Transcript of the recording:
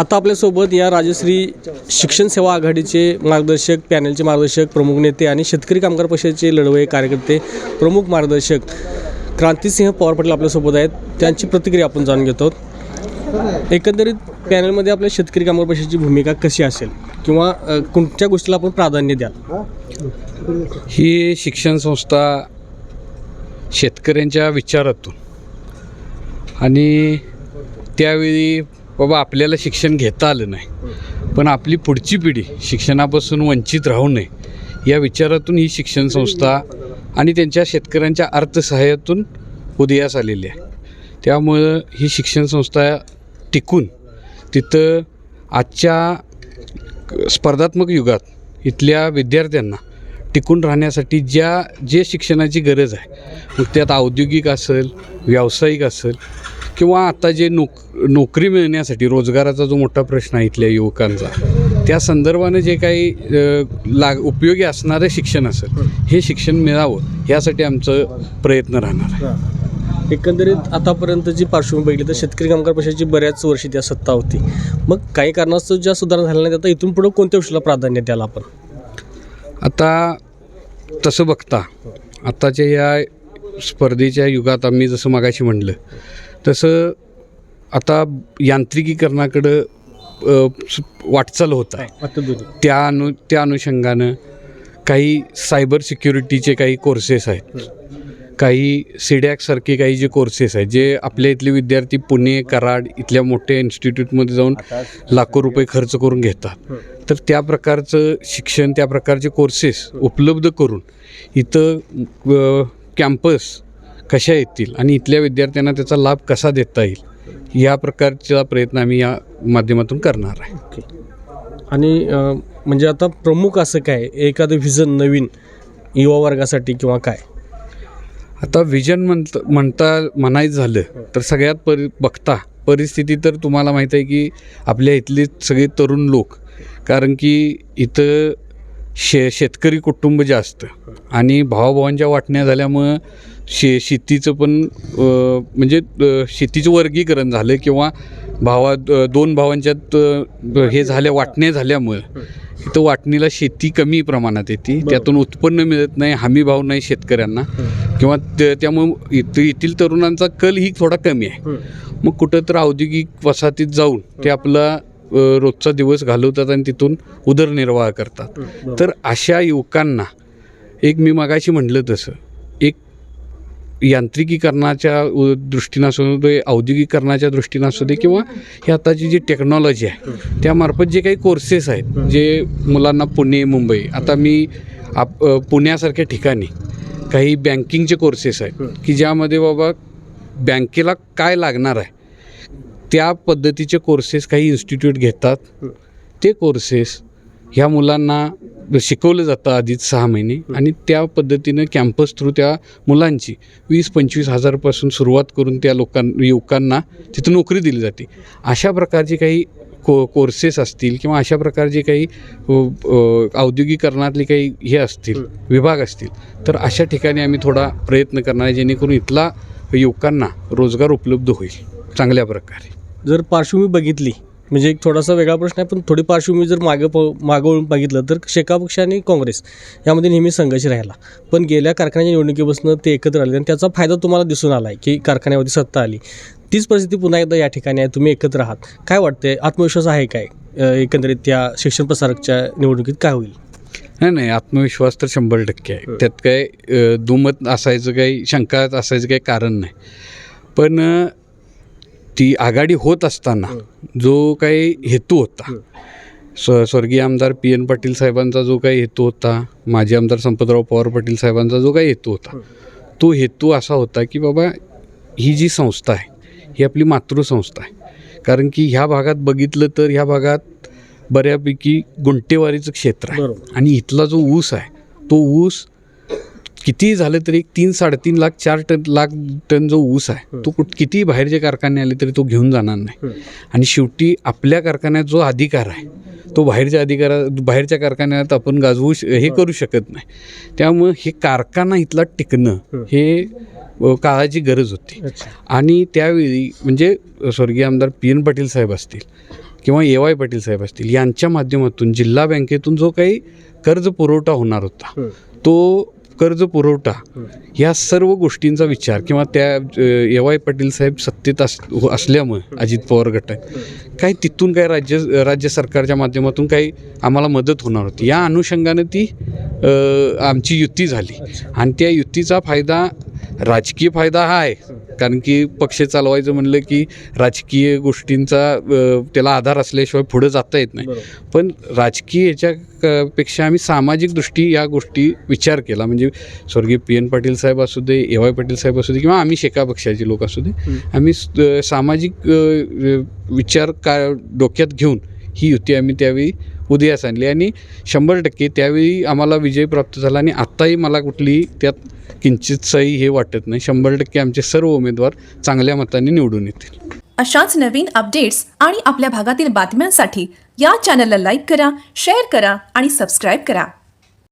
आता आपल्यासोबत या राजश्री शिक्षण सेवा आघाडीचे मार्गदर्शक पॅनलचे मार्गदर्शक प्रमुख नेते आणि शेतकरी कामगार पक्षाचे लढवय कार्यकर्ते प्रमुख मार्गदर्शक क्रांतिसिंह पवार पाटील आपल्यासोबत आहेत. त्यांची प्रतिक्रिया आपण जाणून घेतो एकंदरीत पॅनलमध्ये आपल्या शेतकरी कामगार पक्षाची भूमिका कशी असेल किंवा अ, कोणत्या गोष्टीला आपण प्राधान्य द्याल? ही शिक्षण संस्था शेतकऱ्यांच्या विचारातून आणि त्यावेळी बाबा आपल्याला शिक्षण घेता आलं नाही. पण आपली पुढची पिढी शिक्षणापासून वंचित राहू नये या विचारातून ही शिक्षण संस्था आणि त्यांच्या शेतकऱ्यांच्या अर्थसहाय्यातून उदयास आलेली आहे. त्यामुळं ही शिक्षण संस्था टिकून तिथं आजच्या स्पर्धात्मक युगात इथल्या विद्यार्थ्यांना टिकून राहण्यासाठी ज्या जे शिक्षणाची गरज आहे मग त्यात औद्योगिक असेल व्यावसायिक असेल किंवा आता जे नोक नोकरी मिळण्यासाठी रोजगाराचा जो मोठा प्रश्न आहे इथल्या युवकांचा त्या संदर्भानं जे काही लाग उपयोगी असणारं शिक्षण असेल हे शिक्षण मिळावं यासाठी आमचं प्रयत्न राहणार आहे. एकंदरीत आतापर्यंतची पार्श्वभूमी बघितली तर शेतकरी कामगार पक्षाची बऱ्याच वर्षी त्या सत्ता होती. मग काही कारणास्तव ज्या सुधारणा झाल्या नाहीत आता इथून पुढे कोणत्या गोष्टीला प्राधान्य द्याल आपण? आता तसं बघता आताच्या या स्पर्धेच्या युगात आम्ही जसं मागाशी म्हणलं तसं आता यांत्रिकीकरणाकडं वाटचाल होत आहे. त्या अनु त्या अनुषंगानं काही सायबर सिक्युरिटीचे काही कोर्सेस आहेत. काही सिडॅकसारखे काही जे कोर्सेस आहेत जे आपल्या इथले विद्यार्थी पुणे कराड इथल्या मोठ्या इन्स्टिट्यूटमध्ये जाऊन लाखो रुपये खर्च करून घेतात. तर त्या प्रकारचं शिक्षण त्या प्रकारचे कोर्सेस उपलब्ध करून इथं कॅम्पस कशा येतील आणि इथल्या विद्यार्थ्यांना त्याचा लाभ कसा देता येईल या प्रकारचा प्रयत्न आम्ही या माध्यमातून करणार आहे. ओके. आणि म्हणजे आता प्रमुख असं काय? एखादं व्हिजन नवीन युवा वर्गासाठी किंवा काय? आता विजन म्हणत म्हणता म्हणायचं झालं तर सगळ्यात परि बघता परिस्थिती तर तुम्हाला माहीत आहे की आपल्या इथले सगळे तरुण लोक कारण की इथं शे शेतकरी कुटुंब जास्त. आणि भावाभावांच्या वाटण्या झाल्यामुळं शे शेतीचं पण म्हणजे शेतीचं वर्गीकरण झालं किंवा भावा दोन भावांच्यात हे झाल्या वाटण्या झाल्यामुळं इथं वाटणीला शेती कमी प्रमाणात येते. त्यातून उत्पन्न मिळत नाही हमी भाव नाही शेतकऱ्यांना. किंवा त्यामुळं इथं येथील तरुणांचा कल ही थोडा कमी आहे. मग कुठं तर औद्योगिक वसाहतीत जाऊन ते आपला रोजचा दिवस घालवतात आणि तिथून उदरनिर्वाह करतात. तर अशा युवकांना एक मी मगाशी म्हटलं तसं एक यांत्रिकीकरणाच्या दृष्टीनं असू दे औद्योगिकरणाच्या दृष्टीनं असू दे किंवा ही आताची जी टेक्नॉलॉजी आहे त्यामार्फत जे काही कोर्सेस आहेत जे मुलांना पुणे मुंबई आता मी आप पुण्यासारख्या ठिकाणी काही बँकिंगचे कोर्सेस आहेत की ज्यामध्ये बाबा बँकेला काय लागणार आहे त्या पद्धतीचे कोर्सेस काही इन्स्टिट्यूट घेतात. ते कोर्सेस ह्या मुलांना शिकवलं जातं आधीच सहा महिने. आणि त्या पद्धतीनं कॅम्पस थ्रू त्या मुलांची वीस पंचवीस हजारपासून सुरुवात करून त्या लोकां युवकांना तिथं नोकरी दिली जाते. अशा प्रकारचे काही को कोर्सेस असतील किंवा अशा प्रकारचे काही औद्योगिकरणातले काही हे असतील विभाग असतील तर अशा ठिकाणी आम्ही थोडा प्रयत्न करणार आहे जेणेकरून इथला युवकांना रोजगार उपलब्ध होईल. चांगल्या प्रकारे. जर पार्श्वभूमी बघितली म्हणजे एक थोडासा वेगळा प्रश्न आहे पण थोडी पार्श्वभूमी जर मागं प मागवून बघितलं तर शेका पक्ष आणि काँग्रेस यामध्ये नेहमी संघर्ष राहिला. पण गेल्या कारखान्याच्या निवडणुकीपासून ते एकत्र आले आणि त्याचा फायदा तुम्हाला दिसून आला आहे की कारखान्यामध्ये सत्ता आली. तीच परिस्थिती पुन्हा एकदा या ठिकाणी आहे तुम्ही एकत्र आहात. काय वाटते आत्मविश्वास आहे काय? एकंदरीत त्या शिक्षण प्रसारकच्या निवडणुकीत काय होईल? नाही नाही आत्मविश्वास तर शंभर टक्के आहे. त्यात काय दुमत असायचं काही शंका असायचं काही कारण नाही. पण ती आघाडी होत असताना जो काही हेतू होता. स्व स्वर्गीय आमदार पी एन पाटील साहेबांचा जो काही हेतू होता माजी आमदार संपतराव पवार पाटील साहेबांचा जो काही हेतू होता तो हेतू असा होता की बाबा ही जी संस्था आहे ही आपली मातृसंस्था आहे. कारण की ह्या भागात बघितलं तर ह्या भागात बऱ्यापैकी गुंटेवारीचं क्षेत्र आहे. आणि इथला जो ऊस आहे तो ऊस कितीही झालं तरी एक तीन साडेतीन लाख चार टन लाख टन जो ऊस आहे तो कुठ कितीही बाहेरचे कारखाने आले तरी तो घेऊन जाणार नाही. आणि शेवटी आपल्या कारखान्यात जो अधिकार आहे तो बाहेरच्या अधिकारा बाहेरच्या कारखान्यात आपण गाजवू हे करू शकत नाही. त्यामुळं हे कारखाना इथला टिकणं हे. काळाची गरज होती. आणि त्यावेळी म्हणजे स्वर्गीय आमदार पी एन पाटील साहेब असतील किंवा ए वाय पाटील साहेब असतील यांच्या माध्यमातून जिल्हा बँकेतून जो काही कर्ज पुरवठा होणार होता तो कर्ज पुरवठा ह्या सर्व गोष्टींचा विचार किंवा त्या ए वाय पाटील साहेब सत्तेत अस हो, असल्यामुळे अजित पवार गट काही तिथून काही राज्य राज्य सरकारच्या माध्यमातून काही आम्हाला मदत होणार होती. या अनुषंगाने ती आमची युती झाली. आणि त्या युतीचा फायदा राजकीय फायदा हा आहे. कारण की पक्ष चालवायचं म्हणलं की राजकीय गोष्टींचा त्याला आधार असल्याशिवाय पुढं जाता येत नाही. पण राजकीय याच्या पेक्षा आम्ही सामाजिक दृष्टी या गोष्टी विचार केला. म्हणजे स्वर्गीय पी एन पाटील साहेब असू दे ए वाय पाटील साहेब असू दे किंवा आम्ही शेका पक्षाचे लोक असू दे आम्ही सामाजिक विचार का डोक्यात घेऊन ही युती आम्ही त्यावेळी उदयास आणली. आणि शंभर टक्के त्यावेळी आम्हाला विजय प्राप्त झाला आणि आत्ताही मला कुठली त्यात किंचितसही हे वाटत नाही. शंभर टक्के आमचे सर्व उमेदवार चांगल्या मताने निवडून येतील. अशाच नवीन अपडेट्स आणि आपल्या भागातील बातम्यांसाठी या चॅनलला लाईक करा शेअर करा आणि सबस्क्राईब करा.